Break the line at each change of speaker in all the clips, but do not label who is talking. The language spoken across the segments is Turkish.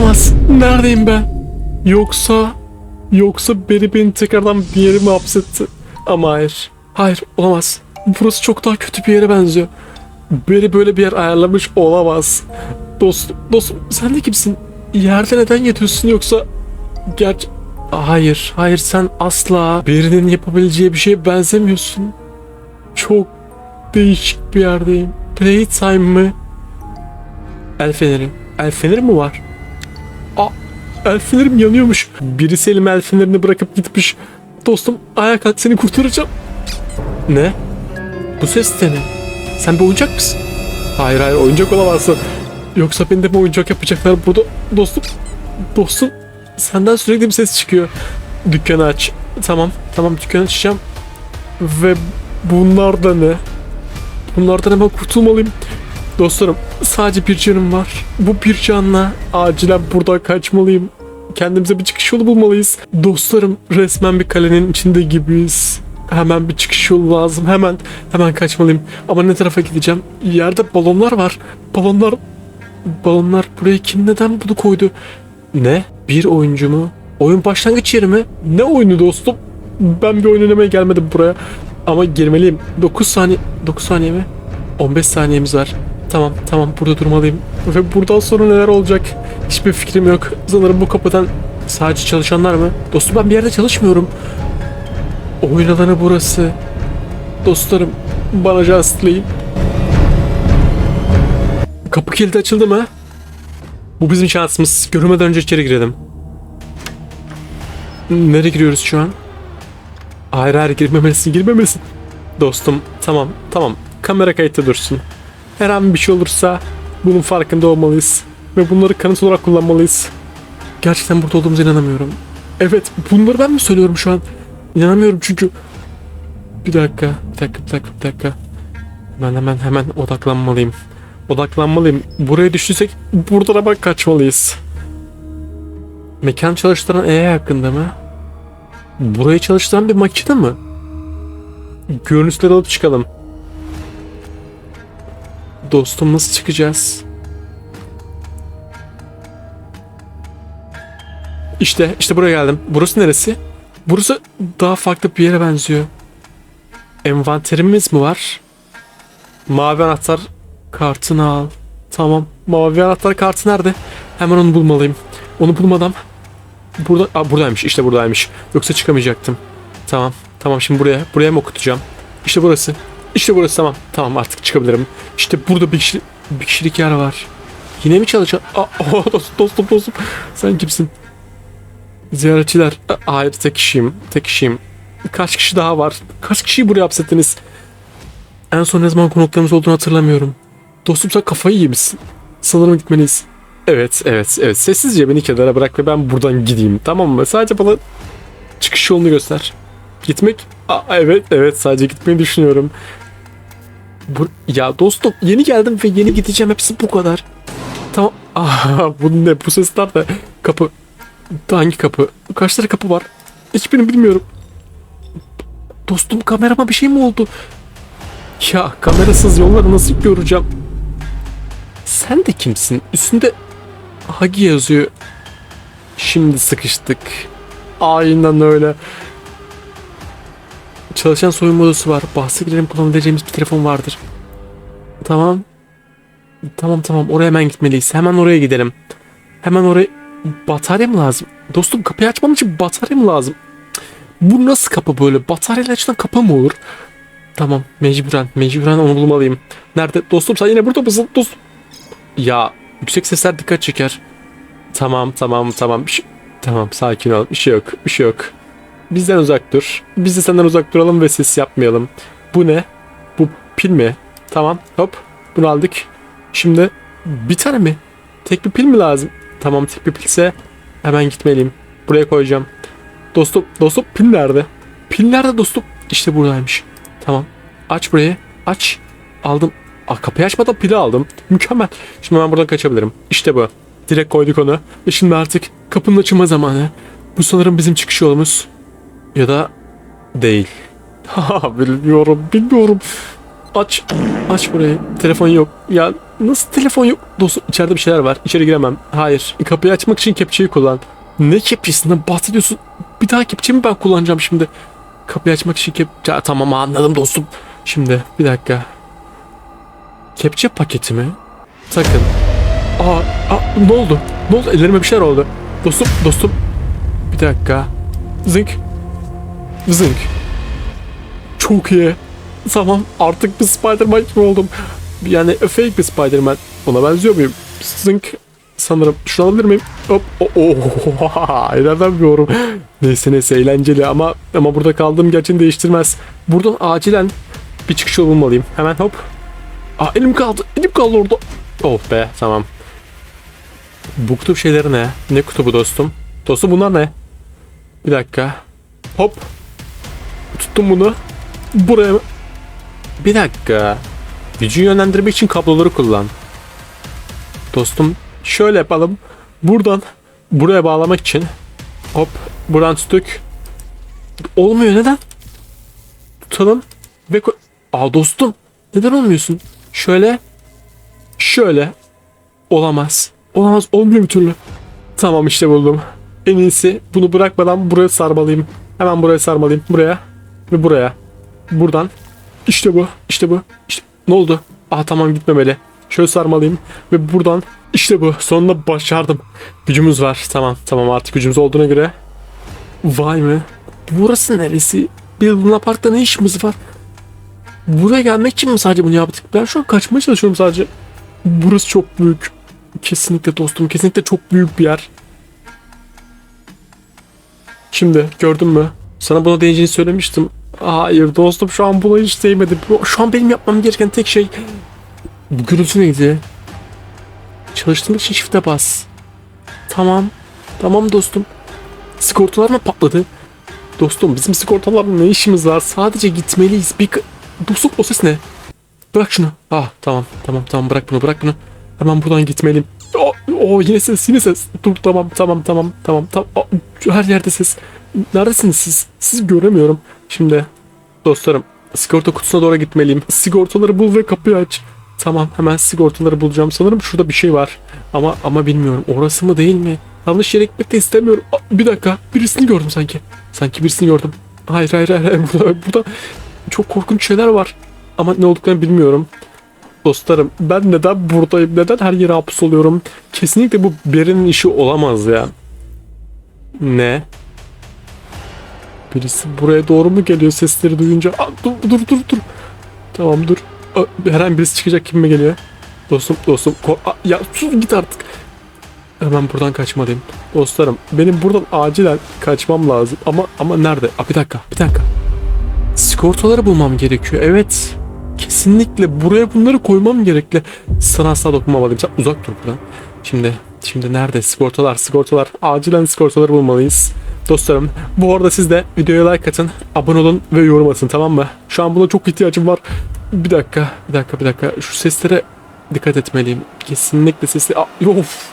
Olamaz. Neredeyim ben? Yoksa... Yoksa biri beni tekrardan bir yere mi hapsetti? Ama hayır. Hayır olamaz. Burası çok daha kötü bir yere benziyor. Biri böyle bir yer ayarlamış olamaz. Dostum, dostum sen de kimsin? Yerde neden yatıyorsun yoksa... Gerçi... Hayır, hayır sen asla birinin yapabileceği bir şeye benzemiyorsun. Çok değişik bir yerdeyim. Playtime mı? El feneri. El feneri mi var? El yanıyormuş. Birisi elime el bırakıp gitmiş. Dostum ayağa kalk seni kurtaracağım. Ne? Bu ses de ne? Sen bir oyuncak mısın? Hayır hayır oyuncak olamazsın. Yoksa beni de mi oyuncak yapacaklar burada? Dostum, dostum senden sürekli bir ses çıkıyor. Dükkanı aç. Tamam, tamam dükkanı açacağım. Ve bunlar da ne? Bunlardan hemen kurtulmalıyım. Dostlarım sadece bir canım var. Bu bir canla acilen buradan kaçmalıyım. Kendimize bir çıkış yolu bulmalıyız. Dostlarım resmen bir kalenin içinde gibiyiz. Hemen bir çıkış yolu lazım. Hemen hemen kaçmalıyım. Ama ne tarafa gideceğim? Yerde balonlar var. Balonlar balonlar buraya kim neden bunu koydu? Ne? Bir oyuncu mu? Oyun başlangıç yeri mi? Ne oyunu dostum? Ben bir oyun oynamaya gelmedim buraya. Ama girmeliyim. 9 saniye 9 saniye mi? 15 saniyemiz var. Tamam tamam burada durmalıyım. Ve buradan sonra neler olacak? Hiçbir fikrim yok. Sanırım bu kapıdan sadece çalışanlar mı? Dostum ben bir yerde çalışmıyorum. Oyun alanı burası. Dostlarım bana justleyin. Kapı kilidi açıldı mı? Bu bizim şansımız. Görünmeden önce içeri girelim. Nereye giriyoruz şu an? Hayır hayır girmemelisin girmemelisin. Dostum tamam tamam kamera kayıtta dursun. Her an bir şey olursa bunun farkında olmalıyız. Ve bunları kanıt olarak kullanmalıyız. Gerçekten burada olduğumuza inanamıyorum. Evet bunları ben mi söylüyorum şu an? İnanamıyorum çünkü... Bir dakika, bir dakika, bir dakika, bir dakika. Ben hemen hemen odaklanmalıyım. Odaklanmalıyım. Buraya düştüysek buradan hemen kaçmalıyız. Mekan çalıştıran AI hakkında mı? Burayı çalıştıran bir makine mi? Görüntüleri alıp çıkalım. Dostum nasıl çıkacağız? İşte, işte buraya geldim. Burası neresi? Burası daha farklı bir yere benziyor. Envanterimiz mi var? Mavi anahtar kartını al. Tamam. Mavi anahtar kartı nerede? Hemen onu bulmalıyım. Onu bulmadan Burada, Aa, buradaymış işte buradaymış. Yoksa çıkamayacaktım. Tamam. Tamam şimdi buraya. Buraya mı okutacağım? İşte burası. İşte burası tamam. Tamam artık çıkabilirim. İşte burada bir, kişi, bir kişilik yer var. Yine mi çalışan? Aa, oh, dostum, dostum dostum. Sen kimsin? Ziyaretçiler. Hayır tek kişiyim. Tek kişiyim. Kaç kişi daha var? Kaç kişiyi buraya hapsettiniz? En son ne zaman konuklarımız olduğunu hatırlamıyorum. Dostum sen kafayı yemişsin. Sanırım gitmeliyiz. Evet, evet, evet. Sessizce beni kenara bırak ve ben buradan gideyim. Tamam mı? Sadece bana çıkış yolunu göster. Gitmek? Aa, evet, evet. Sadece gitmeyi düşünüyorum. Bu, ya dostum yeni geldim ve yeni gideceğim. Hepsi bu kadar. Tamam. Aa, bu ne? Bu sesler de. Kapı. Hangi kapı? Kaç tane kapı var? Hiçbirini bilmiyorum. Dostum kamerama bir şey mi oldu? Ya kamerasız yolları nasıl göreceğim? Sen de kimsin? Üstünde Hagi yazıyor. Şimdi sıkıştık. Aynen öyle. Çalışan soyunma odası var. Bahse girelim kullanabileceğimiz bir telefon vardır. Tamam. Tamam tamam oraya hemen gitmeliyiz. Hemen oraya gidelim. Hemen oraya... Batarya mı lazım? Dostum kapıyı açmam için batarya mı lazım? Bu nasıl kapı böyle? Bataryayla açılan kapı mı olur? Tamam mecburen mecburen onu bulmalıyım. Nerede? Dostum sen yine burada mısın? Dostum. Ya yüksek sesler dikkat çeker. Tamam tamam tamam. Bir şey- Tamam sakin ol. Bir şey yok. Bir şey yok. Bizden uzak dur. Biz de senden uzak duralım ve ses yapmayalım. Bu ne? Bu pil mi? Tamam hop. Bunu aldık. Şimdi bir tane mi? Tek bir pil mi lazım? Tamam tek bir pilse hemen gitmeliyim. Buraya koyacağım. Dostum, dostum pil nerede? Pil nerede dostum? İşte buradaymış. Tamam. Aç burayı. Aç. Aldım. Aa, kapıyı açmadan pili aldım. Mükemmel. Şimdi ben buradan kaçabilirim. İşte bu. Direkt koyduk onu. Ve şimdi artık kapının açılma zamanı. Bu sanırım bizim çıkış yolumuz. Ya da değil. Bilmiyorum bilmiyorum. Aç. Aç burayı. Telefon yok. Ya nasıl telefon yok? Dostum içeride bir şeyler var. İçeri giremem. Hayır. Kapıyı açmak için kepçeyi kullan. Ne kepçesinden bahsediyorsun? Bir daha kepçeyi mi ben kullanacağım şimdi? Kapıyı açmak için kepçe... Tamam anladım dostum. Şimdi bir dakika. Kepçe paketi mi? Sakın. Aa, aa, ne oldu? Ne oldu? Ellerime bir şeyler oldu. Dostum, dostum. Bir dakika. Zınk. Zınk. Çok iyi. Tamam artık bir Spider-Man gibi oldum. Yani fake bir Spider-Man. Ona benziyor muyum? Zınk. Sanırım. Şunu alabilir miyim? Hop. Oh, oh. İnanamıyorum. Neyse neyse eğlenceli ama ama burada kaldığım gerçeğini değiştirmez. Buradan acilen bir çıkış yolu bulmalıyım. Hemen hop. Aa elim kaldı. Elim kaldı orada. Oh be tamam. Bu kutup şeyleri ne? Ne kutubu dostum? Dostum bunlar ne? Bir dakika. Hop. Tuttum bunu. Buraya? Bir dakika. Gücü yönlendirmek için kabloları kullan. Dostum şöyle yapalım. Buradan buraya bağlamak için hop buradan tuttuk. Olmuyor neden? Tutalım ve Aa dostum neden olmuyorsun? Şöyle şöyle olamaz. Olamaz olmuyor bir türlü. Tamam işte buldum. En iyisi bunu bırakmadan buraya sarmalıyım. Hemen buraya sarmalıyım. Buraya ve buraya. Buradan. İşte bu. İşte bu. İşte ne oldu? Aa tamam gitmemeli. Şöyle sarmalıyım ve buradan işte bu. Sonunda başardım. Gücümüz var. Tamam tamam artık gücümüz olduğuna göre. Vay mı? Burası neresi? Bir Luna Park'ta ne işimiz var? Buraya gelmek için mi sadece bunu yaptık? Ben şu an kaçmaya çalışıyorum sadece. Burası çok büyük. Kesinlikle dostum. Kesinlikle çok büyük bir yer. Şimdi gördün mü? Sana buna değeceğini söylemiştim. Hayır dostum şu an buna hiç değmedi. Şu an benim yapmam gereken tek şey... Bu gürültü neydi? Çalıştırmak için shift'e bas. Tamam. Tamam dostum. Sigortalar mı patladı? Dostum bizim sigortalarla ne işimiz var? Sadece gitmeliyiz. Bir... Dostum o ses ne? Bırak şunu. Ah tamam tamam tamam bırak bunu bırak bunu. Hemen buradan gitmeliyim. O, o yine ses yine ses. Dur tamam tamam tamam tamam tamam. Her yerde ses. Neredesiniz siz? Sizi göremiyorum. Şimdi dostlarım sigorta kutusuna doğru gitmeliyim. Sigortaları bul ve kapıyı aç. Tamam hemen sigortaları bulacağım. Sanırım şurada bir şey var. Ama ama bilmiyorum. Orası mı değil mi? Yanlış yere gitmek de istemiyorum. Aa, bir dakika. Birisini gördüm sanki. Sanki birisini gördüm. Hayır hayır hayır. hayır. Burada, burada çok korkunç şeyler var. Ama ne olduklarını bilmiyorum. Dostlarım ben neden buradayım? Neden her yere hapis oluyorum? Kesinlikle bu Beri'nin işi olamaz ya. Ne? Birisi buraya doğru mu geliyor sesleri duyunca? Aa, dur dur dur dur. Tamam dur. Aa, her an birisi çıkacak kim mi geliyor? Dostum dostum. Aa, ya sus git artık. Hemen buradan kaçmalıyım. Dostlarım benim buradan acilen kaçmam lazım. Ama ama nerede? Aa, bir dakika bir dakika. Sigortaları bulmam gerekiyor. Evet. Kesinlikle buraya bunları koymam gerekli. Sana asla dokunmamalıyım. Sen uzak dur buradan. Şimdi şimdi nerede? Sigortalar, sigortalar. Acilen sigortaları bulmalıyız. Dostlarım bu arada siz de videoya like atın, abone olun ve yorum atın tamam mı? Şu an buna çok ihtiyacım var. Bir dakika, bir dakika, bir dakika. Şu seslere dikkat etmeliyim. Kesinlikle sesli... Aa, of!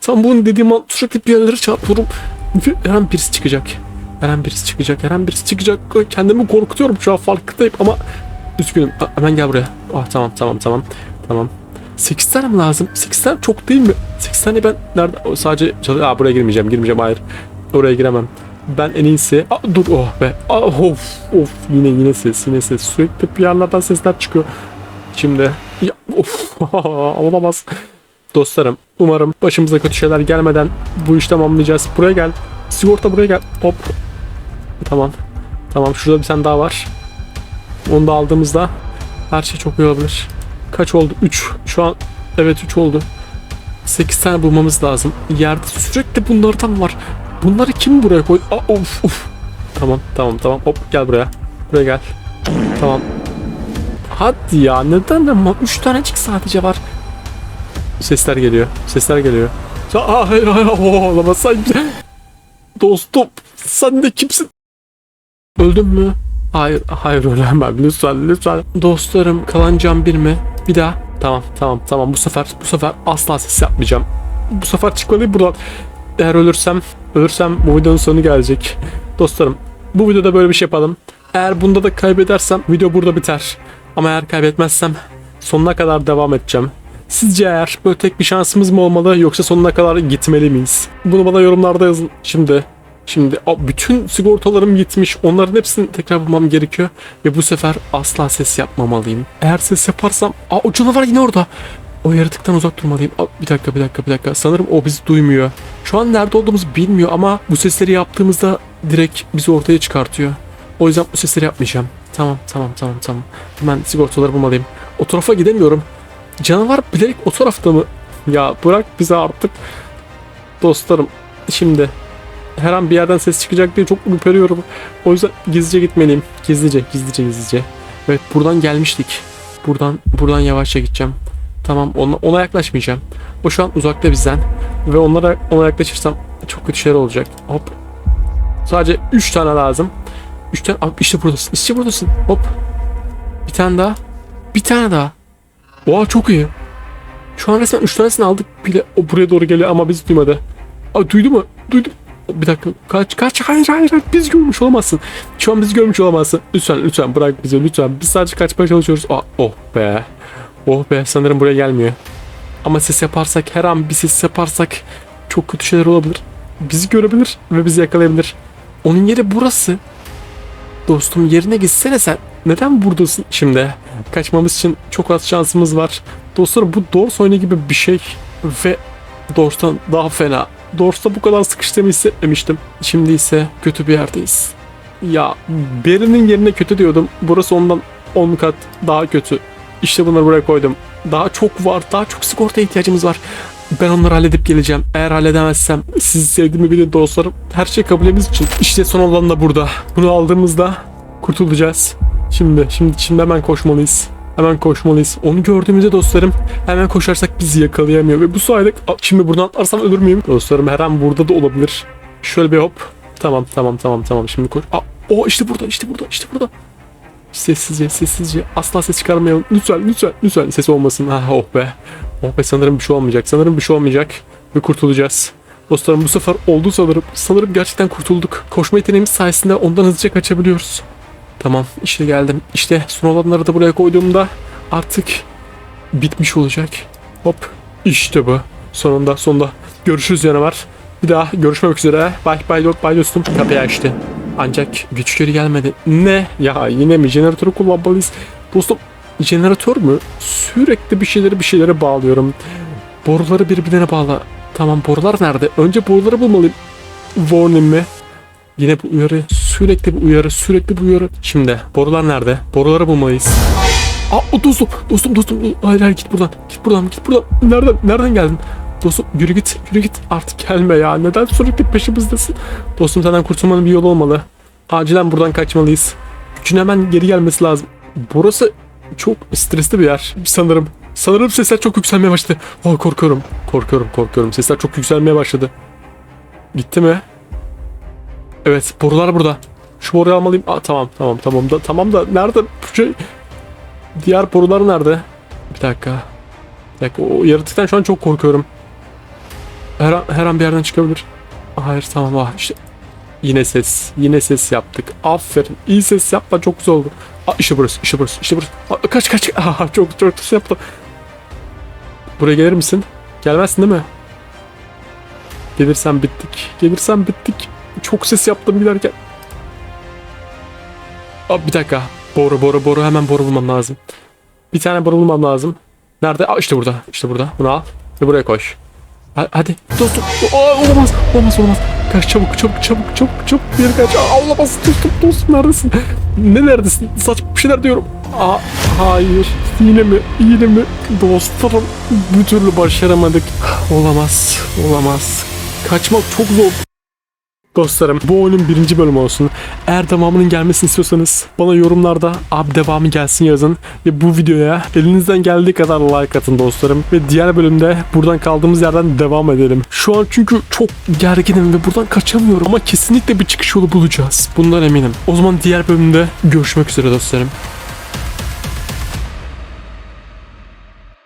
Tam bunu dediğim an sürekli bir yerlere çarpıyorum. Her an birisi çıkacak. Her an birisi çıkacak. Her an birisi çıkacak. Kendimi korkutuyorum şu an farkındayım ama üzgünüm. Aa, hemen gel buraya. Ah tamam tamam tamam. Tamam. 8 tane mi lazım? 8 tane çok değil mi? 8 tane ben nerede? Sadece. Aa buraya girmeyeceğim. Girmeyeceğim hayır. Oraya giremem. Ben en iyisi. Aa, dur oh be. Aa, of of yine yine ses yine ses. Sürekli bir yerlerden sesler çıkıyor. Şimdi ya of olamaz. Dostlarım umarım başımıza kötü şeyler gelmeden bu işi tamamlayacağız. Buraya gel. Sigorta buraya gel. Hop. Tamam. Tamam şurada bir tane daha var. Onu da aldığımızda her şey çok iyi olabilir. Kaç oldu? 3. Şu an evet 3 oldu. 8 tane bulmamız lazım. Yerde sürekli bunlardan var. Bunları kim buraya koydu? Aa, of of. Tamam tamam tamam. Hop gel buraya. Buraya gel. Tamam. Hadi ya neden ama 3 tanecik sadece var. Sesler geliyor. Sesler geliyor. Aa, hayır hayır olamaz sen. Dostum sen de kimsin? Öldün mü? Hayır, hayır ölemem. Lütfen, lütfen. Dostlarım, kalan can bir mi? Bir daha. Tamam, tamam, tamam. Bu sefer, bu sefer asla ses yapmayacağım. Bu sefer çıkmalıyım buradan. Eğer ölürsem, ölürsem bu videonun sonu gelecek. Dostlarım, bu videoda böyle bir şey yapalım. Eğer bunda da kaybedersem video burada biter. Ama eğer kaybetmezsem sonuna kadar devam edeceğim. Sizce eğer böyle tek bir şansımız mı olmalı yoksa sonuna kadar gitmeli miyiz? Bunu bana yorumlarda yazın. Şimdi Şimdi bütün sigortalarım gitmiş. Onların hepsini tekrar bulmam gerekiyor. Ve bu sefer asla ses yapmamalıyım. Eğer ses yaparsam... Aa o canavar yine orada. O yaratıktan uzak durmalıyım. Bir dakika bir dakika bir dakika. Sanırım o bizi duymuyor. Şu an nerede olduğumuzu bilmiyor ama bu sesleri yaptığımızda direkt bizi ortaya çıkartıyor. O yüzden bu sesleri yapmayacağım. Tamam tamam tamam tamam. Hemen sigortaları bulmalıyım. O tarafa gidemiyorum. Canavar bilerek o tarafta mı? Ya bırak bizi artık. Dostlarım şimdi her an bir yerden ses çıkacak diye çok ürperiyorum. O yüzden gizlice gitmeliyim. Gizlice, gizlice, gizlice. Evet buradan gelmiştik. Buradan buradan yavaşça gideceğim. Tamam ona, ona yaklaşmayacağım. O şu an uzakta bizden. Ve onlara ona yaklaşırsam çok kötü şeyler olacak. Hop. Sadece 3 tane lazım. 3 tane. Abi işte buradasın. İşte buradasın. Hop. Bir tane daha. Bir tane daha. Oha çok iyi. Şu an resmen 3 tanesini aldık bile. O buraya doğru geliyor ama biz duymadı. Aa duydu mu? Duydu. Bir dakika. Kaç kaç hayır hayır hayır. Biz görmüş olamazsın. Şu an biz görmüş olamazsın. Lütfen lütfen bırak bizi lütfen. Biz sadece kaçmaya çalışıyoruz. Aa, oh be. Oh be sanırım buraya gelmiyor. Ama ses yaparsak her an bir ses yaparsak çok kötü şeyler olabilir. Bizi görebilir ve bizi yakalayabilir. Onun yeri burası. Dostum yerine gitsene sen. Neden buradasın şimdi? Kaçmamız için çok az şansımız var. Dostlarım bu Doors oyunu gibi bir şey. Ve Doors'tan daha fena. Doors'ta bu kadar sıkıştığımı hissetmemiştim. Şimdi ise kötü bir yerdeyiz. Ya Barry'nin yerine kötü diyordum. Burası ondan 10 kat daha kötü. İşte bunları buraya koydum. Daha çok var. Daha çok sigorta ihtiyacımız var. Ben onları halledip geleceğim. Eğer halledemezsem sizi sevdiğimi bilin dostlarım. Her şey kabulümüz için. İşte son olan da burada. Bunu aldığımızda kurtulacağız. Şimdi, şimdi, şimdi hemen koşmalıyız. Hemen koşmalıyız. Onu gördüğümüzde dostlarım hemen koşarsak bizi yakalayamıyor. Ve bu sayede şimdi buradan atlarsam ölür müyüm? Dostlarım her an burada da olabilir. Şöyle bir hop. Tamam tamam tamam tamam şimdi koş. Aa, o işte burada işte burada işte burada. Sessizce sessizce asla ses çıkarmayalım. Lütfen lütfen lütfen ses olmasın. Ha oh be. Oh be sanırım bir şey olmayacak. Sanırım bir şey olmayacak. Ve kurtulacağız. Dostlarım bu sefer oldu sanırım. Sanırım gerçekten kurtulduk. Koşma yeteneğimiz sayesinde ondan hızlıca kaçabiliyoruz. Tamam işte geldim. İşte son olanları da buraya koyduğumda artık bitmiş olacak. Hop işte bu. Sonunda sonunda. Görüşürüz canavar. Bir daha görüşmek üzere. Bay bay bay dostum. Kapıyı açtı. Ancak güç geri gelmedi. Ne? Ya yine mi? Jeneratörü kullanmalıyız. Dostum jeneratör mü? Sürekli bir şeyleri bir şeylere bağlıyorum. Boruları birbirine bağla. Tamam borular nerede? Önce boruları bulmalıyım. Warning mi? Yine bu uyarı. Sürekli bir uyarı. Sürekli bir uyarı. Şimdi borular nerede? Boruları bulmalıyız. Aa dostum. Dostum dostum. Hayır hayır git buradan. Git buradan. Git buradan. Nereden? Nereden geldin? Dostum yürü git. Yürü git. Artık gelme ya. Neden sürekli peşimizdesin? Dostum senden kurtulmanın bir yolu olmalı. Acilen buradan kaçmalıyız. Gücün hemen geri gelmesi lazım. Burası çok stresli bir yer sanırım. Sanırım sesler çok yükselmeye başladı. Oh korkuyorum. Korkuyorum korkuyorum. Sesler çok yükselmeye başladı. Gitti mi? Evet borular burada. Şu boruyu almalıyım. Aa, tamam tamam tamam da tamam da nerede şey? Diğer borular nerede? Bir dakika. Bir dakika o yaratıktan şu an çok korkuyorum. Her an, her an bir yerden çıkabilir. Hayır tamam ah işte. Yine ses. Yine ses yaptık. Aferin. İyi ses yapma çok güzel oldu. Aa, işte burası. işte burası. işte burası. Aa, kaç kaç. Aa, çok çok ses yaptım. Buraya gelir misin? Gelmezsin değil mi? Gelirsen bittik. Gelirsen bittik. Çok ses yaptım giderken. Aa, bir dakika. Boru boru boru hemen boru bulmam lazım. Bir tane boru bulmam lazım. Nerede? Aa, işte burada. İşte burada. Bunu al. Ve buraya koş. Ha- Hadi dostum. Aa, olamaz. Olmaz olmaz. Kaç çabuk çabuk çabuk çabuk çabuk bir kaç. Aa, olamaz dostum dostum neredesin? Ne neredesin? Saçma bir şeyler diyorum. Aa, hayır. Yine mi? Yine mi? Dostlarım bir türlü başaramadık. Olamaz. Olamaz. Kaçmak çok zor. Dostlarım bu oyunun birinci bölümü olsun. Eğer devamının gelmesini istiyorsanız bana yorumlarda abi devamı gelsin yazın. Ve bu videoya elinizden geldiği kadar like atın dostlarım. Ve diğer bölümde buradan kaldığımız yerden devam edelim. Şu an çünkü çok gerginim ve buradan kaçamıyorum. Ama kesinlikle bir çıkış yolu bulacağız. Bundan eminim. O zaman diğer bölümde görüşmek üzere dostlarım.